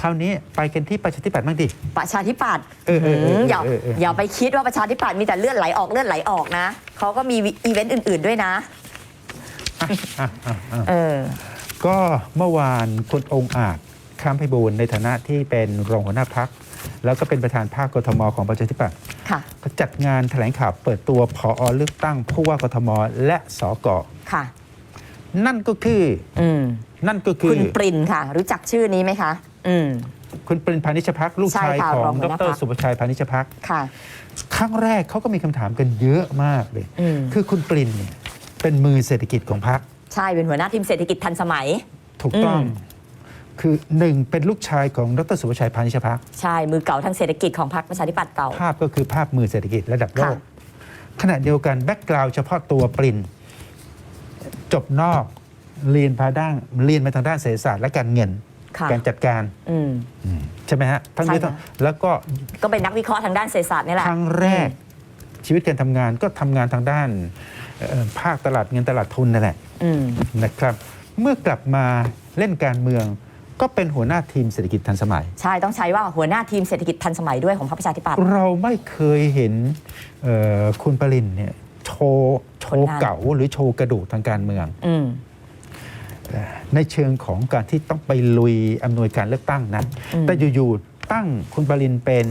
คราวนี้ไปกันที่ประชาธิปัตย์บ้างดิ ประชาธิปัตย์เออเออเออหือย่าเออเออ อย่าไปคิดว่าประชาธิปัตย์มีแต่เลือดไหลออกเลือดไหลออกนะเขาก็มีอีเวนต์อื่น ๆด้วยนะ อะอะอะเออ ก็เมื่อวานคุณองค์อาจค้ามไพบูลย์ในฐานะที่เป็นรองหัวหน้าพัก แล้วก็เป็นประธานภาคกทมของประชาธิปัตย์ค่ะ ก็จัดงานแถลงข่าวเปิดตัวพอเลือกตั้งผู้ว่ากทมและสกค่ะ นั่นก็คือ อืมนั่นก็คืคุอ ณปรินค่ะ รู้จักชื่อนี้ไหมคะ อืม คุณปรินพานิชพักลูกชายใช่ค่ะของรองหัดวหน้าพรรรค สุภชัยพานิชพักค่ะ ครั้งแรกเขาก็มีคำถามกันเยอะมากเลย อืม คือคุณปรินเนี่ยเป็นมือเศรษฐกิจของพรรคใช่เป็นหัวหน้าทีมเศรษฐกิจทันสมัย ถูกต้อง อืม คือหนึ่งเป็นลูกชายของดรสุภชัยพานิชพัก ใช่มือเก่าทางเศรษฐกิจของพรรคประชาธิปัตย์เก่า ภาพก็คือภาพมือเศรษฐกิจระดับโลค่ะกขณะเดียวกันแบ็กกราวด์เฉพาะตัวปรินจบนอกเรียนพาด้านเรียนมาทางด้านเศรษฐศาสตร์และการเงิน ค่ะการจัดการอืมใช่ไหมฮะทั้งนี้ใช่ทั้งค่ะ แล้วก็ก็เป็นนักวิเคราะห์ทางด้านเศรษฐศาสตร์นี่แหละ ครั้งแรกชีวิตการทำงานก็ทำงานทางด้านเอ่อภาคตลาดเงินตลาดทุนนั่นแหละ อืม นะครับ เมื่อกลับมาเล่นการเมือง ก็เป็นหัวหน้าทีมเศรษฐกิจทันสมัย ใช่ต้องใช้ว่าหัวหน้าทีมเศรษฐกิจทันสมัยด้วยของพรรคประชาธิปัตย์ เราไม่เคยเห็นเอ่อคุณปรินเนี่ยโชว์โชผลว์งาน เก่าหรือโชว์กระดูกทางการเมือง อืม ในเชิงของการที่ต้องไปลุยอำนวยการเลือกตั้งนะอืมแต่อยู่ๆตั้งคุณปรินเป็น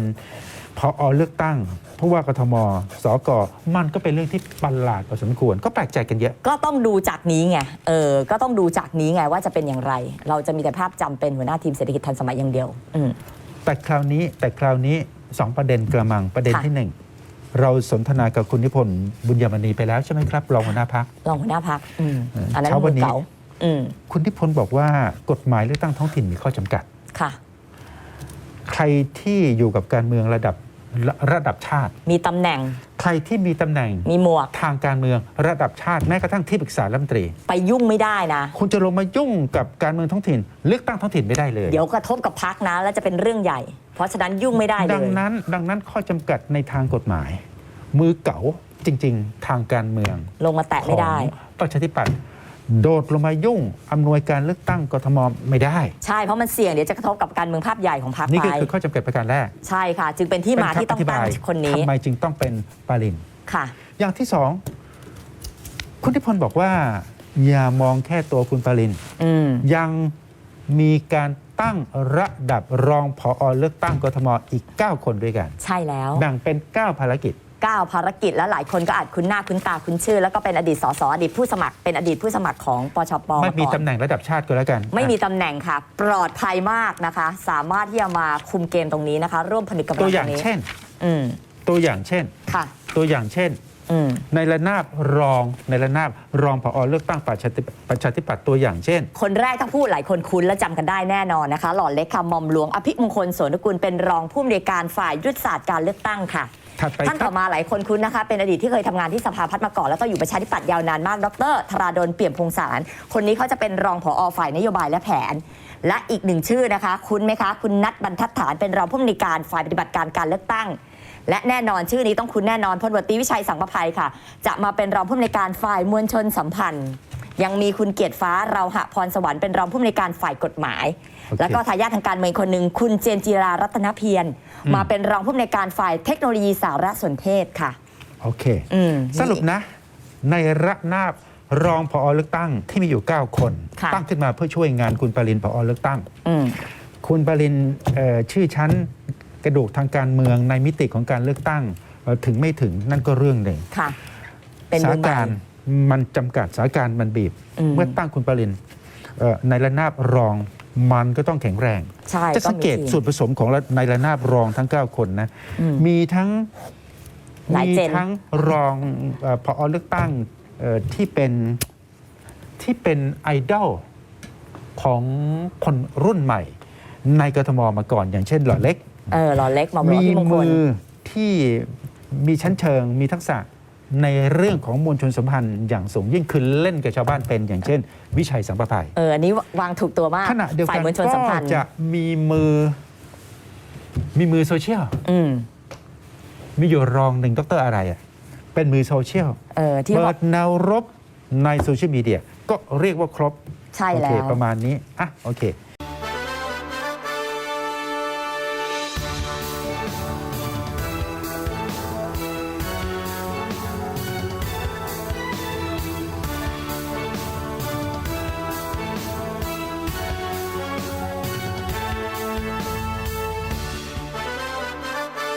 พอเลือกตั้งผู้ว่ากทมสกมันก็เป็นเรื่องที่ประหลาดพอสมควร ก็แปลกใจกันเยอะ ก็ต้องดูจากนี้ไงเออก็ต้องดูจากนี้ไงว่าจะเป็นอย่างไร เราจะมีแต่ภาพจำเป็นหัวหน้าทีมเศรษฐกิจทันสมัยอย่างเดียวอืมแต่คราวนี้แต่คราวนี้สองประเด็นกระมังประเด็นค่ะที่หนึ่งเราสนทนากับคุณนิพนธ์บุญยมณีไปแล้วใช่ไหมครับรองหัวหน้าพักรองหัวหน้าพักอืมเอออัอันนั้นเช้าวัมืนอนี้เก่าอืม คุณนิพนธ์บอกว่ากฎหมายเลือกตั้งท้องถิ่นมีข้อจำกัดค่ะ ใครที่อยู่กับการเมืองระดับระระดับชาติ มีตำแหน่ง ใครที่มีตำแหน่ง มีหมวก ทางการเมืองระดับชาติแม้กระทั่งที่ปรึกษารัฐมนตรี ไปยุ่งไม่ได้นะ คุณจะลงมายุ่งกับการเมืองท้องถิ่น เลือกตั้งท้องถิ่นไม่ได้เลย เดี๋ยวกระทบกับพักนะ แล้วจะเป็นเรื่องใหญ่ เพราะฉะนั้นยุ่งไม่ได้เลดังยนั้น ดังนั้นข้อจำกัดในทางกฎหมาย มือเก๋าจริง ๆ ทางการเมือง ลงมาแตะขไม่องได้ประชาธิปัตย์ โดดลงมายุ่งอำนวยการเลือกตั้งกทมไม่ได้ ใช่เพราะมันเสี่ยงเดี๋ยวจะกระทบกับการเมืองภาพใหญ่ของพรรคนี่ไปคือคือข้อจำกัดประการแรกใช่ค่ะ จึงเป็นที่มาที่ต้องเป็นตั้งำธิบายคนนี้ทำไมจึงต้องเป็นปาลินค่ะ อย่างที่สองคุณทิพนธ์บอกว่า อย่ามองแค่ตัวคุณปาลินอืมยังมีการตั้งระดับรองผอเลือกตั้งกทมอีก 9 คนด้วยกัน ใช่แล้วแบ่งเป็น 9 ภารกิจ 9 ภารกิจ และหลายคนก็อาจคุ้นหน้าคุ้นตาคุ้นชื่อ แล้วก็เป็นอดีตสสอดีตผู้สมัครเป็นอดีตผู้สมัครของปชปไม่มีก่อนตำแหน่งระดับชาติก็แล้วกัน ไม่มีตำแหน่งค่ะ ปลอดภัยมากนะคะ สามารถที่จะมาคุมเกมตรงนี้นะคะ ร่วมผนึกกำลังตัวอย่างตรงนี้เช่นอืมตัวอย่างเช่นค่ะ ตัวอย่างเช่นอืมในระนาบรองในระนาบรองผอเลือกตั้งประชาธิประชาธิปัตย์ตัวอย่างเช่น คนแรกถ้าพูดหลายคนคุ้นและจำกันได้แน่นอนนะคะ หล่อเล็กค่ะหมอมหลวงอภิมงคลโสนกุลเป็นรองผู้อำนวยการฝ่ายยุทธศาสตร์การเลือกตั้งค่ะ ถัดไปท่านคต่รัอบ มาหลายคนคุ้นนะคะ เป็นอดีตที่เคยทำงานที่สภาพัฒน์มาก่อน แล้วก็อยู่ประชาธิปัตย์ยาวนานมาก ดรธราดลเปี่ยมพงศารคนนี้เขาจะเป็นรองผอฝ่ายนโยบายและแผน และอีกหนึ่งชื่อนะคะ คุ้นไหมคะ คุณนัทบรรทัดฐานเป็นรองผู้อำนวยการฝ่ายปฏิบัติการการเลือกตั้ง และแน่นอนชื่อนี้ต้องคุ้นแน่นอนพลวจตรีวิชัยสังประภัยค่ะ จะมาเป็นรองผู้อำนวยการฝ่ายมวลชนสัมพันธ์ ยังมีคุณเกียรติฟ้าเราหะพรสวรรค์เป็นรองผู้อำนวยการฝ่ายกฎหมายโอเคแล้วก็ทายาททางการเมืองคนหนึ่งคุณเจนจีรารัตนเพียรอืมมาเป็นรองผู้อำนวยการฝ่ายเทคโนโลยีสารสนเทศค่ะ โอเค อืม สรุปนะ ในระนาบรองผอเลือกตั้งที่มีอยู่ 9 คน ค่ะ ตั้งขึ้นมาเพื่อช่วยงานคุณปรินผอเลือกตั้ง อืม คุณปรินเอ่อชื่อชั้นกระดูกทางการเมืองในมิติของการเลือกตั้งเอ่อถึงไม่ถึงนั่นก็เรื่องหนึ่งค่ะ เป็นสถามืนอใหม่การณ์ มันจำกัดสถานการณ์มันบีบอืมเมื่อตั้งคุณปรินเอ่อในระนาบรองมันก็ต้องแข็งแรงใช่จะสังเกตมีทีมส่วนผสมของระในระนาบรองทั้ง 9 คนนะอืมมีทั้งหลายมีเจนทั้งรองเอ่อพอเลือกตั้งเอ่อที่เป็นที่เป็นไอดอลของคนรุ่นใหม่ ในกทมมาก่อนอย่างเช่นหล่อเล็กเออหล่อเล็กหมอมหลวงมีพี่มงคมืลอที่มีชั้นเชิงมีทักษะ ในเรื่องของมวลชนสัมพันธ์อย่างสูงยิ่งคือเล่นกับชาวบ้านเป็น อย่างเช่น วิชัยสังประภัยเอออันนี้วางถูกตัวมากขณะเดียวฝ่ากัยนมวลชนก็สัมพันธ์จะมีมือ มีมือโซเชียล อืมมีอยู่รองหนึ่งดรอะไรอะเป็นมือโซเชียลเออที่เปิว่าดแนวรบในโซเชียลมีเดียก็เรียกว่าครบใช่โอแล้เควประมาณนี้อะโอเค